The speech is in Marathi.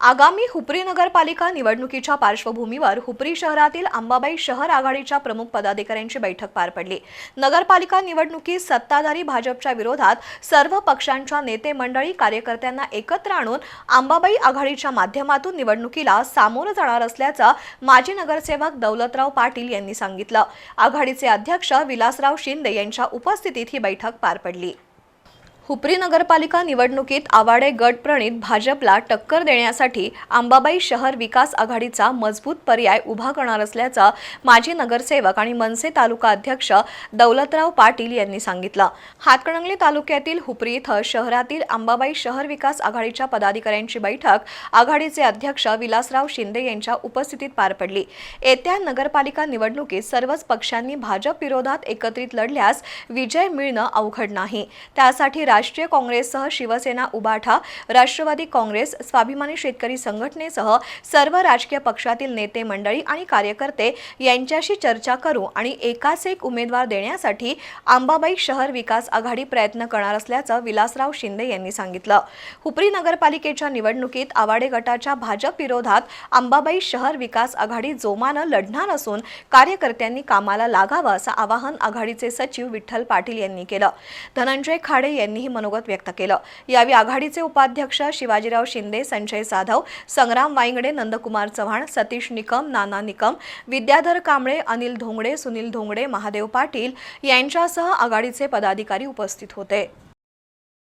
आगामी हुपरी नगरपालिका निवडणुकीच्या पार्श्वभूमीवर हुपरी शहरातील अंबाबाई शहर आघाडीच्या प्रमुख पदाधिकाऱ्यांची बैठक पार पडली. नगरपालिका निवडणुकीत सत्ताधारी भाजपच्या विरोधात सर्व पक्षांच्या नेते मंडळी कार्यकर्त्यांना एकत्र आणून अंबाबाई आघाडीच्या माध्यमातून निवडणुकीला सामोरं जाणार असल्याचं माजी नगरसेवक दौलतराव पाटील यांनी सांगितलं. आघाडीचे अध्यक्ष विलासराव शिंदे यांच्या उपस्थितीत ही बैठक पार पडली. हुपरी नगरपालिका निवडणुकीत आवाडे गटप्रणीत भाजपला टक्कर देण्यासाठी अंबाबाई शहर विकास आघाडीचा मजबूत पर्याय उभा करणार असल्याचं माजी नगरसेवक आणि मनसे तालुका अध्यक्ष दौलतराव पाटील यांनी सांगितलं. हातकणंगले तालुक्यातील हुपरी इथं शहरातील अंबाबाई शहर विकास आघाडीच्या पदाधिकाऱ्यांची बैठक आघाडीचे अध्यक्ष विलासराव शिंदे यांच्या उपस्थितीत पार पडली. येत्या नगरपालिका निवडणुकीत सर्वच पक्षांनी भाजप विरोधात एकत्रित लढल्यास विजय मिळणं अवघड नाही. त्यासाठी राष्ट्रीय काँग्रेससह शिवसेना उबाठा राष्ट्रवादी काँग्रेस स्वाभिमानी शेतकरी संघटनेसह सर्व राजकीय पक्षातील नेते मंडळी आणि कार्यकर्ते यांच्याशी चर्चा करू आणि एकाच एक उमेदवार देण्यासाठी अंबाबाई शहर विकास आघाडी प्रयत्न करणार असल्याचं विलासराव शिंदे यांनी सांगितलं. हुपरी नगरपालिकेच्या निवडणुकीत आवाडे गटाच्या भाजप विरोधात अंबाबाई शहर विकास आघाडी जोमानं लढणार असून कार्यकर्त्यांनी कामाला लागावं असं आवाहन आघाडीचे सचिव विठ्ठल पाटील यांनी केलं. धनंजय खाडे यांनीही मनोगत व्यक्त केलं. यावेळी आघाडीचे उपाध्यक्ष शिवाजीराव शिंदे संजय जाधव संग्राम वाईंगडे नंदकुमार चव्हाण सतीश निकम नाना निकम विद्याधर कांबळे अनिल धोंगडे सुनील धोंगडे महादेव पाटील यांच्यासह आघाडीचे पदाधिकारी उपस्थित होते.